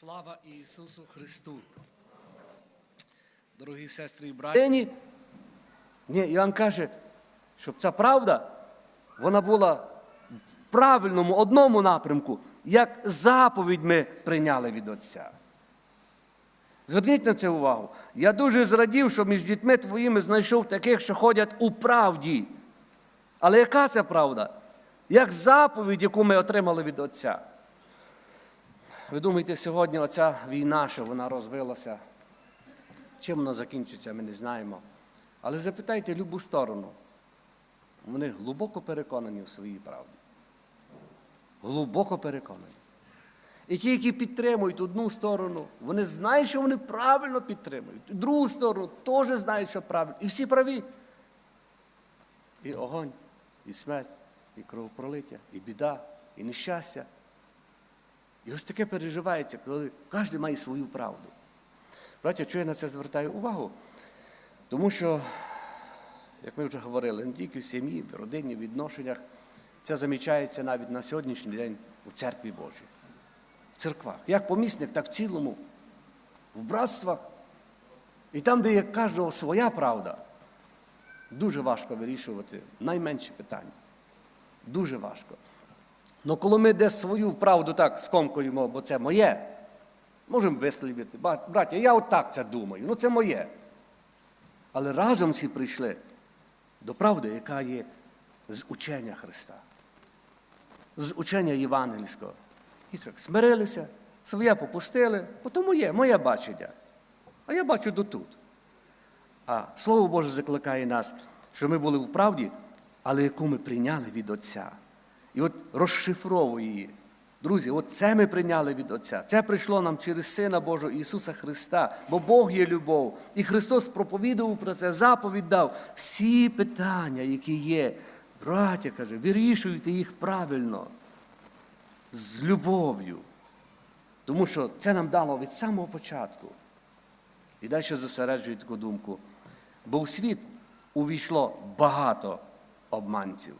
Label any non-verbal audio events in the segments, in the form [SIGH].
Слава Ісусу Христу! Дорогі сестри і браті. Ні, Іоанн каже, щоб ця правда, вона була в правильному одному напрямку, як заповідь ми прийняли від Отця. Зверніть на це увагу. Я дуже зрадів, що між дітьми твоїми знайшов таких, що ходять у правді. Але яка це правда? Як заповідь, яку ми отримали від Отця. Ви думаєте, сьогодні оця війна, що вона розвилася, чим вона закінчиться, ми не знаємо. Але запитайте любу сторону. Вони глибоко переконані в своїй правді. Глибоко переконані. І ті, які підтримують одну сторону, вони знають, що вони правильно підтримують. Другу сторону теж знають, що правильно. І всі праві. І огонь, і смерть, і кровопролиття, і біда, і нещастя. І ось таке переживається, коли кожен має свою правду. Браття, чого я на це звертаю увагу? Тому що, як ми вже говорили, не тільки в сім'ї, в родині, в відношеннях, це замічається навіть на сьогоднішній день у церкві Божій, в церквах. Як помісник, так в цілому, в братствах. І там, де є кожного своя правда, дуже важко вирішувати найменші питання. Дуже важко. Ну коли ми десь свою правду так скомкуємо, бо це моє, можемо висловити. Браття, я отак це думаю, ну це моє. Але разом всі прийшли до правди, яка є з учення Христа, з учення Євангельського. І так смирилися, своє попустили, бо то моє, моє бачення. А я бачу дотут. А Слово Боже закликає нас, що ми були в правді, але яку ми прийняли від Отця. І от розшифровує її. Друзі, от це ми прийняли від Отця. Це прийшло нам через Сина Божого Ісуса Христа, бо Бог є любов. І Христос проповідував про це, заповідь дав. Всі питання, які є, браття каже, вирішуйте їх правильно, з любов'ю. Тому що це нам дало від самого початку. І далі зосереджує таку думку. Бо в світ увійшло багато обманців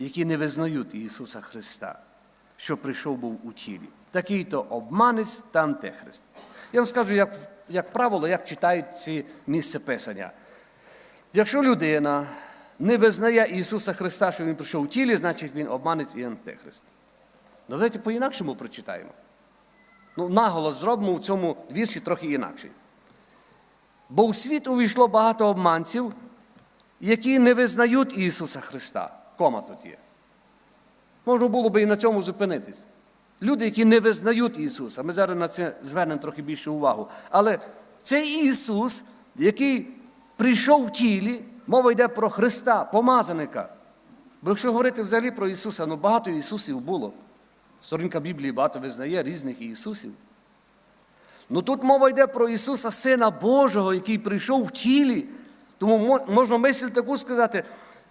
які не визнають Ісуса Христа, що прийшов був у тілі. Такий то обманець та антихрист. Я вам скажу, як, як правило, як читають ці місця Писання. Якщо людина не визнає Ісуса Христа, що Він прийшов у тілі, значить Він обманець і антихрист. Ну, давайте по-інакшому прочитаємо. Ну, наголос зробимо в цьому вірші трохи інакший. Бо у світ увійшло багато обманців, які не визнають Ісуса Христа кома тут є. Можна було би і на цьому зупинитись. Люди, які не визнають Ісуса, ми зараз на це звернемо трохи більше увагу. Але цей Ісус, який прийшов в тілі, мова йде про Христа, помазаника. Бо якщо говорити взагалі про Ісуса, ну багато Ісусів було. Сторінка Біблії багато визнає різних Ісусів. Ну тут мова йде про Ісуса, Сина Божого, який прийшов в тілі. Тому можна мисль таку сказати.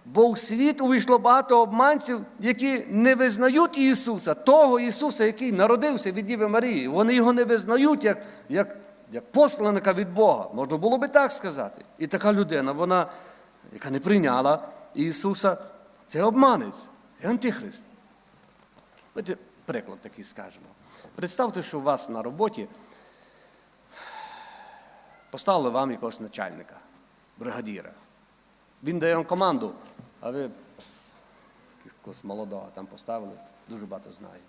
Бо в світ увійшло багато обманців, які не визнають Ісуса, того Ісуса, який народився від Діви Марії. Вони його не визнають як як, як посланника від Бога. Можна було би так сказати. І така людина, вона, яка не прийняла Ісуса, це обманець, це антихрист. Давайте приклад такий скажемо. Представте, що у вас на роботі поставили вам якогось начальника, бригадіра. Він дає вам команду, а ви якогось молодого там поставили, дуже багато знає.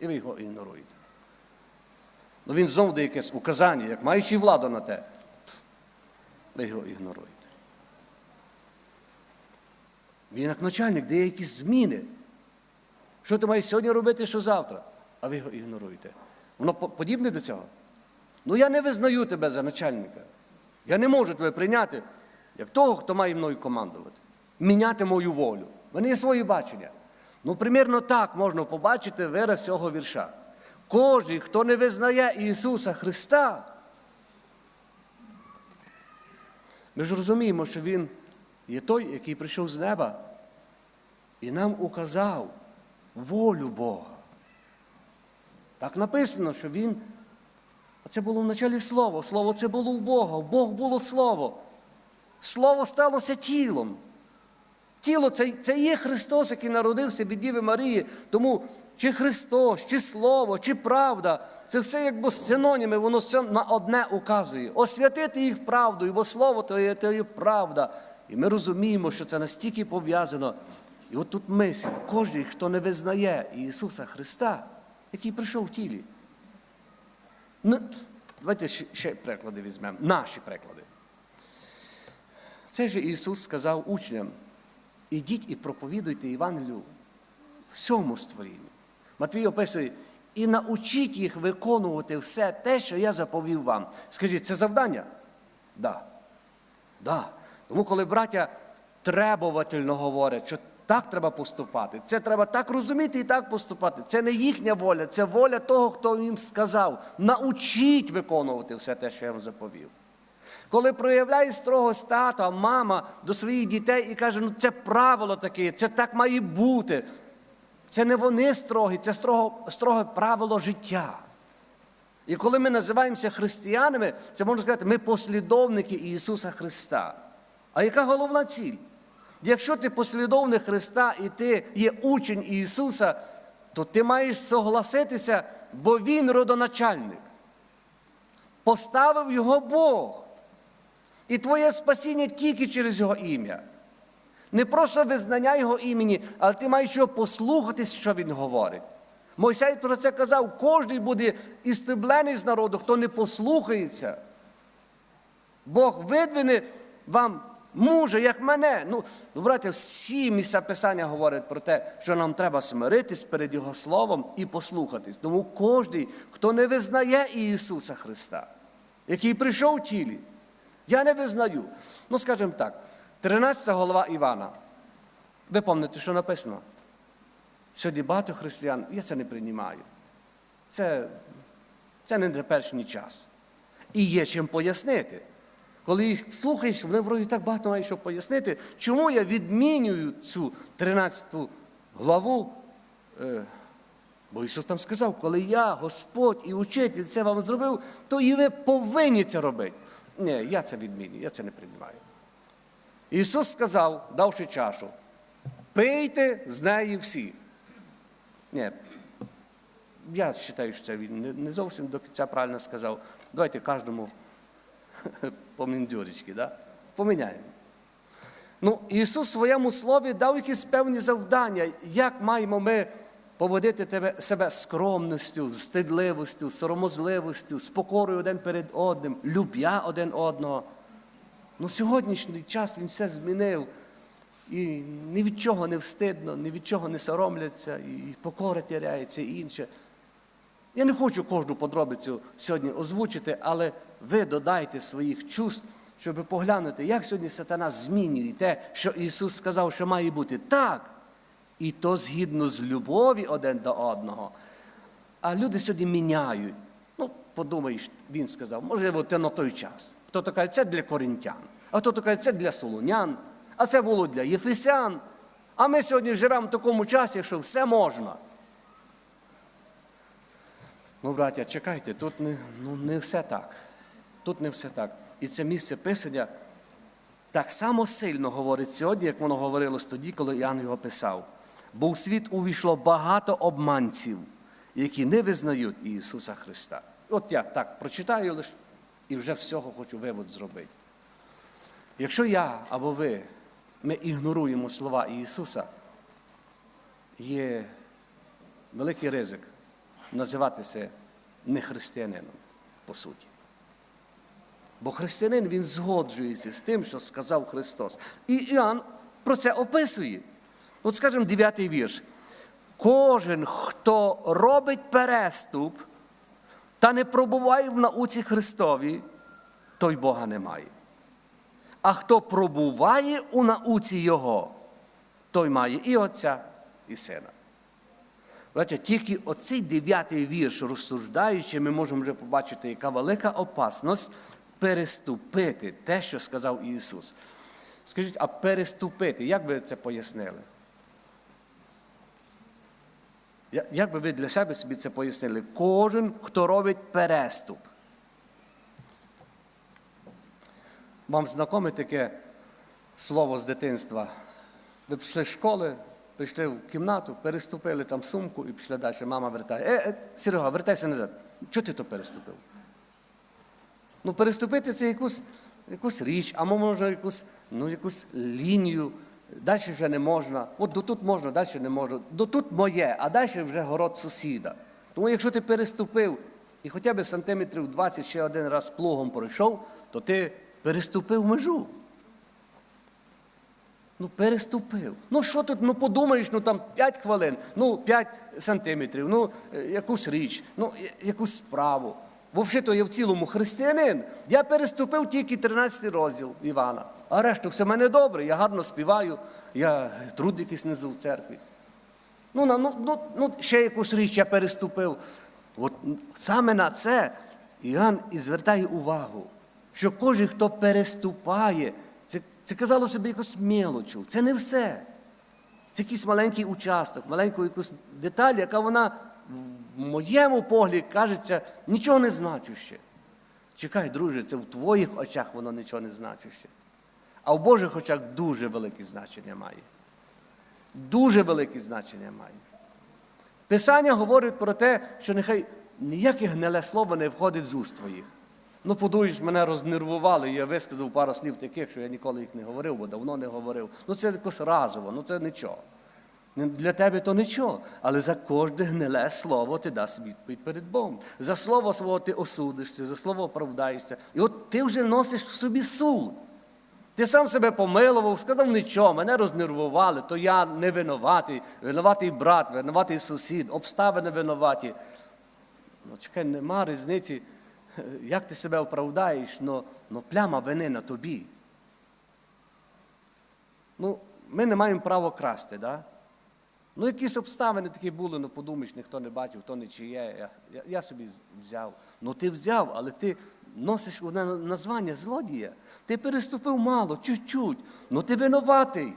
І ви його ігноруєте. Ну він знову дає якесь указання, як маючи владу на те, ви його ігноруєте. Він як начальник дає якісь зміни. Що ти маєш сьогодні робити, що завтра? А ви його ігноруєте. Воно подібне до цього? Ну я не визнаю тебе за начальника. Я не можу тебе прийняти як того, хто має мною командувати, міняти мою волю. В мене є свої бачення. Ну, примірно так можна побачити вираз цього вірша. Кожен, хто не визнає Ісуса Христа, ми ж розуміємо, що Він є той, який прийшов з неба і нам указав волю Бога. Так написано, що Він, а це було в началі Слово, Слово це було в Бога, Бог було Слово. Слово сталося тілом. Тіло це це є Христос, який народився від Діви Марії. Тому чи Христос, чи Слово, чи правда. Це все якби синоніми, воно все на одне указує. Освятити їх правдою, бо Слово то є, то є правда. І ми розуміємо, що це настільки пов'язано. І от тут мисль, кожен, хто не визнає Ісуса Христа, який прийшов в тілі. Ну, давайте ще, ще приклади візьмемо, наші приклади. Це ж Ісус сказав учням: ідіть і проповідуйте Євангелію всьому створінню. Матвій описує, і научіть їх виконувати все те, що я заповів вам. Скажіть, це завдання? Да. Да. Тому, коли браття требовательно говорять, що так треба поступати, це треба так розуміти і так поступати. Це не їхня воля, це воля того, хто їм сказав. Научіть виконувати все те, що я вам заповів. Коли проявляє строгость тата, мама до своїх дітей і каже, ну це правило таке, це так має бути. Це не вони строгі, це строге правило життя. І коли ми називаємося християнами, це можна сказати, ми послідовники Ісуса Христа. А яка головна ціль? Якщо ти послідовник Христа і ти є учень Ісуса, то ти маєш согласитися, бо Він родоначальник. Поставив його Бог. І твоє спасіння тільки через Його ім'я. Не просто визнання Його імені, але ти маєш його послухати, що Він говорить. Мойсей про це казав, кожен буде істреблений з народу, хто не послухається. Бог видвине вам мужа, як мене. Ну, браття, всі місця Писання говорять про те, що нам треба смиритись перед Його Словом і послухатись. Тому кожен, хто не визнає Ісуса Христа, який прийшов в тілі, я не визнаю. Ну, скажімо так, 13 голова Івана. Ви пам'ятаєте, що написано? Сьогодні багато християн, я це не приймаю. Це, це не теперішній час. І є чим пояснити. Коли їх слухаєш, вони вроді так багато мають що пояснити, чому я відмінюю цю 13 главу. Е, Бо Ісус там сказав, коли я, Господь і учитель це вам зробив, то і ви повинні це робити. Ні, я це відмінюю, я це не приймаю. Ісус сказав, давши чашу, пийте з неї всі. Ні, я вважаю, що це він не зовсім до кінця правильно сказав. Давайте кожному [LAUGHS] по міндзюрічки, да? поміняємо. Ну, Ісус в своєму слові дав якісь певні завдання, як маємо ми поводити тебе, себе скромністю, стидливостю, соромозливостю, з покорою один перед одним, люб'я один одного. Ну, сьогоднішній час він все змінив. І ні від чого не встидно, ні від чого не соромляться, і покора тіряється, і інше. Я не хочу кожну подробицю сьогодні озвучити, але ви додайте своїх чувств, щоб поглянути, як сьогодні сатана змінює те, що Ісус сказав, що має бути так. І то згідно з любові один до одного. А люди сьогодні міняють. Ну, подумаєш, він сказав, можливо, це на той час. Хто-то каже, це для коринтян, а хто-то каже, це для солонян, а це було для єфесян. А ми сьогодні живемо в такому часі, що все можна. Ну, браття, чекайте, тут не, ну, не все так. Тут не все так. І це місце писання так само сильно говорить сьогодні, як воно говорилось тоді, коли Іоанн його писав. Бо в світ увійшло багато обманців, які не визнають Ісуса Христа. От я так прочитаю лише і вже всього хочу вивод зробити. Якщо я або ви, ми ігноруємо слова Ісуса, є великий ризик називатися не християнином, по суті. Бо християнин він згоджується з тим, що сказав Христос. І Іоанн про це описує. От скажімо, дев'ятий вірш. Кожен, хто робить переступ та не пробуває в науці Христовій, той Бога не має. А хто пробуває у науці Його, той має і Отця, і Сина. Бачите, тільки оцей дев'ятий вірш, розсуждаючи, ми можемо вже побачити, яка велика опасність переступити те, що сказав Ісус. Скажіть, а переступити, як ви це пояснили? Як би ви для себе собі це пояснили? Кожен, хто робить переступ. Вам знакоме таке слово з дитинства? Ви пішли з школи, прийшли в кімнату, переступили там сумку і пішли далі. Мама вертає. Е, е, Серега, вертайся назад. Чого ти то переступив? Ну, переступити це якусь, якусь річ, а може якусь, ну, якусь лінію. Далі вже не можна. От до тут можна, далі не можна. До тут моє, а далі вже город сусіда. Тому якщо ти переступив і хоча б сантиметрів 20 ще один раз плугом пройшов, то ти переступив межу. Ну, переступив. Ну що тут, ну подумаєш, ну там 5 хвилин, ну 5 сантиметрів, ну е, якусь річ, ну якусь справу. Взагалі-то я в цілому християнин. Я переступив тільки 13 розділ Івана. А решту все в мене добре, я гарно співаю, я труд якийсь несу в церкві. Ну, ну, ну, ну, ще якусь річ я переступив. От саме на це Іоанн і звертає увагу, що кожен, хто переступає, це, це казало собі якось мелочу. Це не все. Це якийсь маленький участок, маленьку якусь деталь, яка вона в моєму погляді кажеться нічого не значуще. Чекай, друже, це в твоїх очах воно нічого не значуще. А в Божих очах дуже велике значення має. Дуже велике значення має. Писання говорить про те, що нехай ніяке гниле слово не входить з уст твоїх. Ну, подуєш, мене рознервували, я висказав пару слів таких, що я ніколи їх не говорив, бо давно не говорив. Ну, це якось разово, ну це нічого. Не- Для тебе то нічого, але за кожне гниле слово ти дасть відповідь перед Богом. За слово свого ти осудишся, за слово оправдаєшся. І от ти вже носиш в собі суд. Ти сам себе помилував, сказав нічого, мене рознервували, то я не винуватий, винуватий брат, винуватий сусід, обставини винуваті. Ну, чекай, нема різниці, [LAUGHS] як ти себе оправдаєш, но, но пляма вини на тобі. Ну, ми не маємо права красти, да? Ну, якісь обставини такі були, ну подумаєш, ніхто не бачив, то не чиє. Я, я, я собі взяв. Ну ти взяв, але ти носиш одне названня злодія. Ти переступив мало, чуть-чуть. Ну ти винуватий.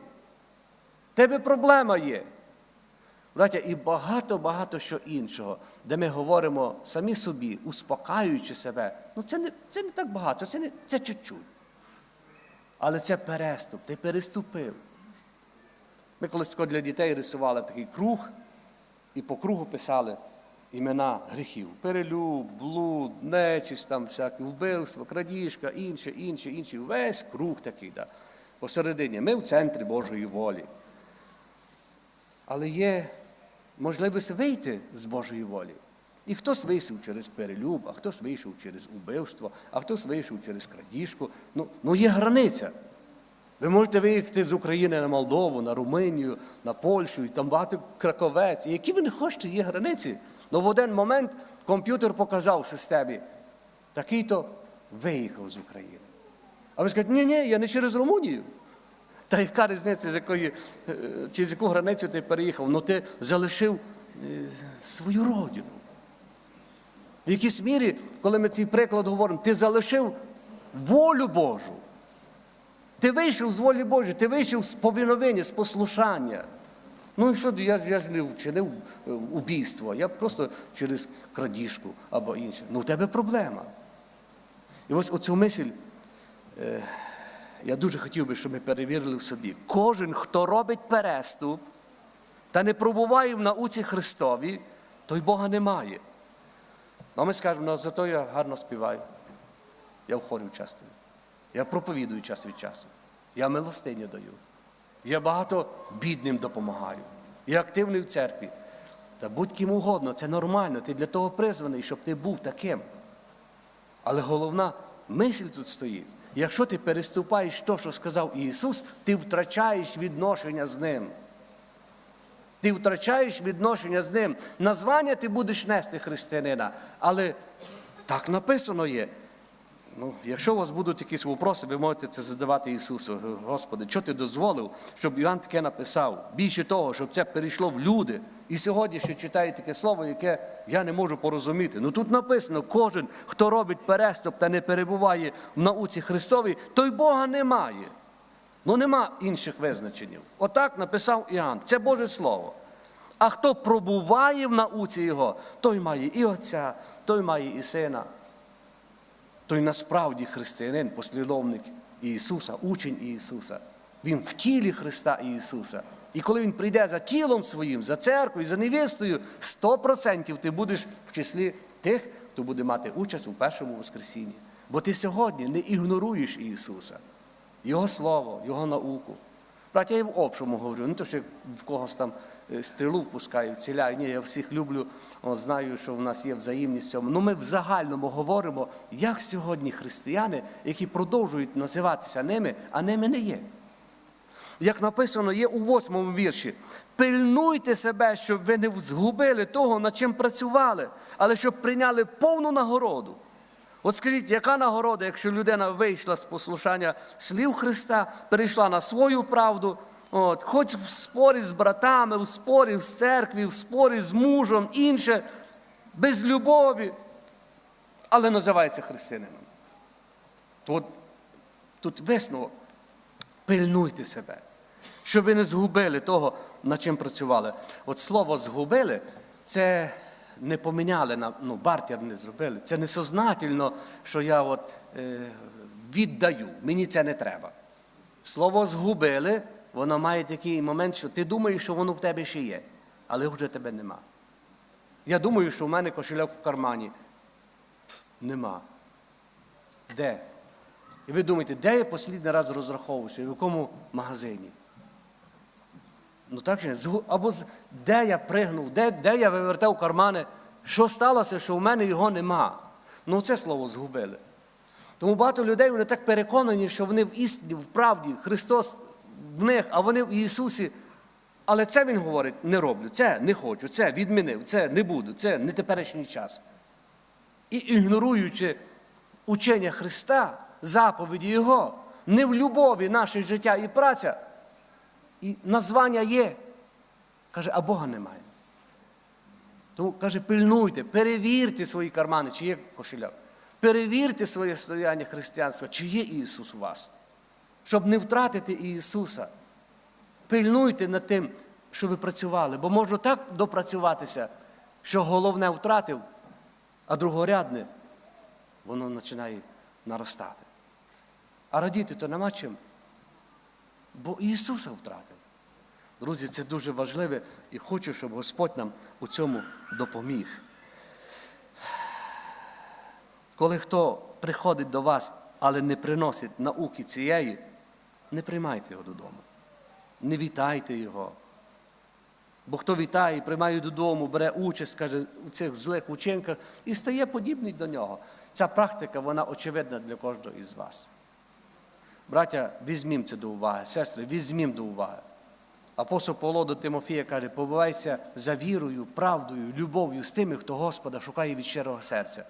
Тебе проблема є. Браття, і багато-багато що іншого, де ми говоримо самі собі, успокаюючи себе. Ну це не, це не так багато, це, не, це чуть-чуть. Але це переступ, ти переступив. Ми колись для дітей рисували такий круг і по кругу писали імена гріхів. Перелюб, блуд, нечисть, там всяке вбивство, крадіжка, інше, інше, інше. Весь круг такий. Да. Посередині. Ми в центрі Божої волі. Але є можливість вийти з Божої волі. І хтось вийшов через перелюб, а хтось вийшов через убивство, а хтось вийшов через крадіжку. Ну, ну є границя. Ви можете виїхати з України на Молдову, на Румунію, на Польщу, і там багато краковець. І які ви не хочете, є границі. Ну в один момент комп'ютер показав системі, такий-то виїхав з України. А ви скажете, ні, ні, я не через Румунію. Та яка різниця, з якої, е, через яку границю ти переїхав? Ну ти залишив е, свою родину. В якійсь мірі, коли ми цей приклад говоримо, ти залишив волю Божу. Ти вийшов з волі Божої, ти вийшов з повиновення, з послушання. Ну і що, я, я ж не вчинив е, убійство, я просто через крадіжку або інше. Ну в тебе проблема. І ось оцю мисль е, я дуже хотів би, щоб ми перевірили в собі. Кожен, хто робить переступ та не пробуває в науці Христові, той Бога немає. Ну, ми скажемо, ну зато я гарно співаю. Я в участвую. Я проповідую час від часу. Я милостиню даю. Я багато бідним допомагаю. Я активний в церкві. Та будь ким угодно, це нормально. Ти для того призваний, щоб ти був таким. Але головна мисль тут стоїть. Якщо ти переступаєш те, що сказав Ісус, ти втрачаєш відношення з Ним. Ти втрачаєш відношення з Ним. Названня ти будеш нести християнина. Але так написано є. Ну, якщо у вас будуть якісь вопроси, ви можете це задавати Ісусу. Господи, що ти дозволив, щоб Іоанн таке написав? Більше того, щоб це перейшло в люди. І сьогодні ще читаю таке слово, яке я не можу порозуміти. Ну тут написано: кожен, хто робить переступ та не перебуває в науці Христовій, той Бога немає. Ну нема інших визначень. Отак написав Іоанн. Це Боже Слово. А хто пробуває в науці Його, той має і Отця, той має і Сина. Той насправді християнин, послідовник Ісуса, учень Ісуса. Він в тілі Христа Ісуса. І коли він прийде за тілом своїм, за церквою, за невістою, 100% ти будеш в числі тих, хто буде мати участь у першому Воскресінні. Бо ти сьогодні не ігноруєш Ісуса, Його Слово, Його науку. Браття, я і в общому говорю, не то, що в когось там стрілу впускаю, вціляю. Ні, я всіх люблю, о, знаю, що в нас є взаємність в цьому. Ну ми в загальному говоримо, як сьогодні християни, які продовжують називатися ними, а ними не є. Як написано, є у восьмому вірші. Пильнуйте себе, щоб ви не згубили того, над чим працювали, але щоб прийняли повну нагороду. От скажіть, яка нагорода, якщо людина вийшла з послушання слів Христа, перейшла на свою правду, от, хоч в спорі з братами, в спорі з церкві, в спорі з мужем, інше, без любові, але називається християнином. Тут, тут висновок. Пильнуйте себе, щоб ви не згубили того, над чим працювали. От слово згубили це не поміняли на ну, бартер не зробили. Це не сознательно, що я от, е, віддаю, мені це не треба. Слово згубили, воно має такий момент, що ти думаєш, що воно в тебе ще є, але вже тебе нема. Я думаю, що в мене кошельок в кармані. Нема. Де? І ви думаєте, де я останній раз розраховувався, в якому магазині? Ну так же, або де я пригнув, де, де я вивертав кармани, що сталося, що в мене його нема. Ну це слово згубили. Тому багато людей вони так переконані, що вони в істині, в правді, Христос в них, а вони в Ісусі. Але це Він говорить, не роблю, це не хочу, це відмінив, це не буду, це не теперішній час. І ігноруючи учення Христа, заповіді Його, не в любові наше життя і праця, і названня є. Каже, а Бога немає. Тому каже, пильнуйте, перевірте свої кармани, чи є кошеляк. Перевірте своє стояння християнства, чи є Ісус у вас. Щоб не втратити Ісуса. Пильнуйте над тим, що ви працювали, бо можна так допрацюватися, що головне втратив, а другорядне, воно починає наростати. А радіти то нема чим. Бо Ісуса втратив. Друзі, це дуже важливе і хочу, щоб Господь нам у цьому допоміг. Коли хто приходить до вас, але не приносить науки цієї, не приймайте його додому. Не вітайте його. Бо хто вітає, і приймає додому, бере участь, каже, у цих злих учинках і стає подібний до нього. Ця практика, вона очевидна для кожного із вас. Браття, візьмім це до уваги, сестри, візьмім до уваги. Апостол Павло до Тимофія каже, побувайся за вірою, правдою, любов'ю з тими, хто Господа шукає від щирого серця.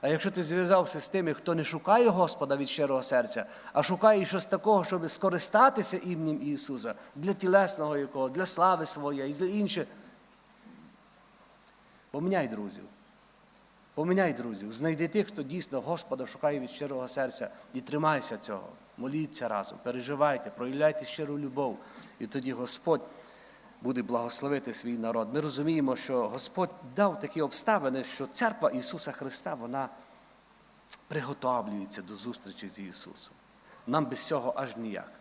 А якщо ти зв'язався з тими, хто не шукає Господа від щирого серця, а шукає щось такого, щоб скористатися іменем Ісуса для тілесного якого, для слави своєї для інших, поміняй друзів. Поміняй друзів, знайди тих, хто дійсно Господа шукає від щирого серця і тримайся цього. Моліться разом, переживайте, проявляйте щиру любов. І тоді Господь буде благословити свій народ. Ми розуміємо, що Господь дав такі обставини, що церква Ісуса Христа вона приготовлюється до зустрічі з Ісусом. Нам без цього аж ніяк.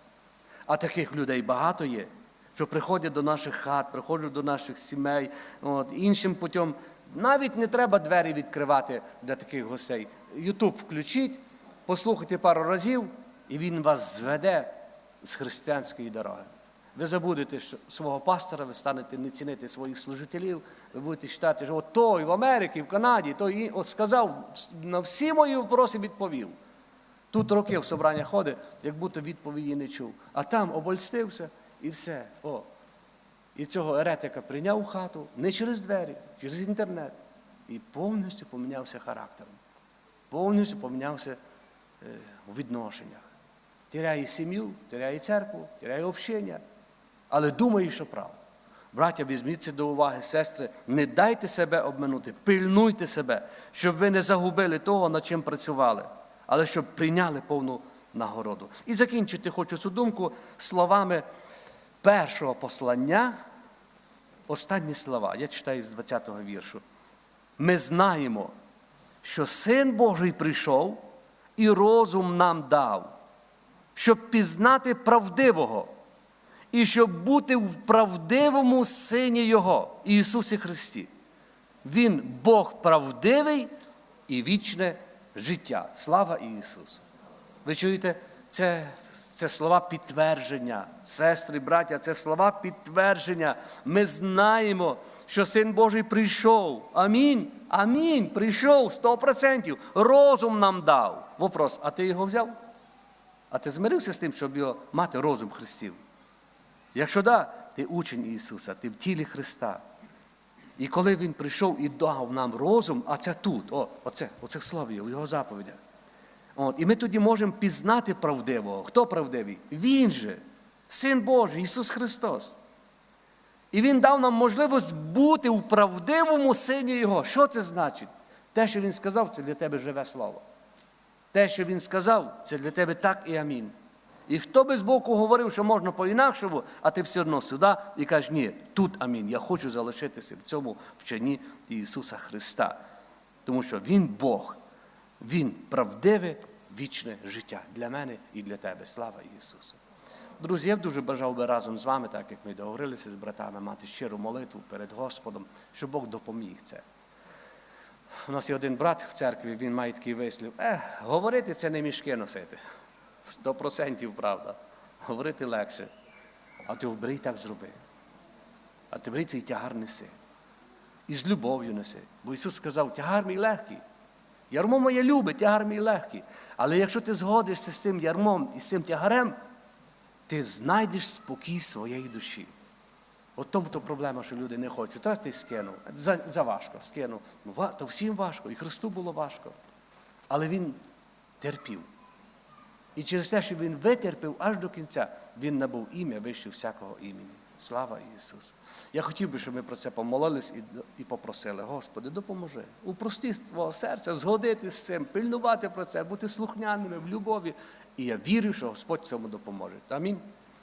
А таких людей багато є, що приходять до наших хат, приходять до наших сімей, от, іншим путем. Навіть не треба двері відкривати для таких гостей. Ютуб включіть, послухайте пару разів, і він вас зведе з християнської дороги. Ви забудете що свого пастора, ви станете не цінити своїх служителів, ви будете читати, що от той в Америці, в Канаді, той от сказав, на всі мої вопроси відповів. Тут роки в собрання ходить, як будто відповіді не чув. А там обольстився і все. О. І цього еретика прийняв у хату не через двері, через інтернет. І повністю помінявся характером. Повністю помінявся е, у відношеннях. Тіряє сім'ю, тіряє церкву, тіряє общення, але думає, що правда. Браття, візьміть це до уваги, сестри, не дайте себе обминути, пильнуйте себе, щоб ви не загубили того, над чим працювали, але щоб прийняли повну нагороду. І закінчити хочу цю думку словами першого послання, останні слова. Я читаю з 20-го віршу. Ми знаємо, що Син Божий прийшов і розум нам дав, щоб пізнати правдивого і щоб бути в правдивому Сині Його, Ісусі Христі. Він Бог правдивий і вічне життя. Слава Ісусу! Ви чуєте, це, це слова підтвердження. Сестри, браття, це слова підтвердження. Ми знаємо, що Син Божий прийшов. Амінь. Амінь. Прийшов 100%. Розум нам дав. Вопрос, а ти його взяв? А ти змирився з тим, щоб його мати розум Христів? Якщо да, ти учень Ісуса, ти в тілі Христа. І коли Він прийшов і дав нам розум, а це тут, о, оце, оце в слові, у його заповідях. От, і ми тоді можемо пізнати правдивого. Хто правдивий? Він же, Син Божий, Ісус Христос. І Він дав нам можливість бути у правдивому сині Його. Що це значить? Те, що Він сказав, це для тебе живе слово. Те, що Він сказав, це для тебе так і амінь. І хто би з боку говорив, що можна по-інакшому, а ти все одно сюди і кажеш, ні, тут амінь. Я хочу залишитися в цьому вченні Ісуса Христа. Тому що Він Бог, Він правдиве вічне життя для мене і для тебе. Слава Ісусу! Друзі, я б дуже бажав би разом з вами, так як ми договорилися з братами, мати щиру молитву перед Господом, щоб Бог допоміг це. У нас є один брат в церкві, він має такий вислів. Е, говорити це не мішки носити. Сто процентів правда. Говорити легше. А ти вбери так зроби. А ти бери цей тягар неси. І з любов'ю неси. Бо Ісус сказав, тягар мій легкий. Ярмо моє любе, тягар мій легкий. Але якщо ти згодишся з тим ярмом і з цим тягарем, ти знайдеш спокій своєї душі. От тому то проблема, що люди не хочуть. Зараз ти скинув. За, за скинув. Ну, то всім важко, і Христу було важко. Але Він терпів. І через те, що він витерпів аж до кінця, він набув ім'я вище всякого імені. Слава Ісусу! Я хотів би, щоб ми про це помолились і, і попросили, Господи, допоможи. Упрости свого серця, згодити з цим, пильнувати про це, бути слухняними в любові. І я вірю, що Господь цьому допоможе. Амінь.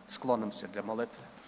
Склонимося для молитви.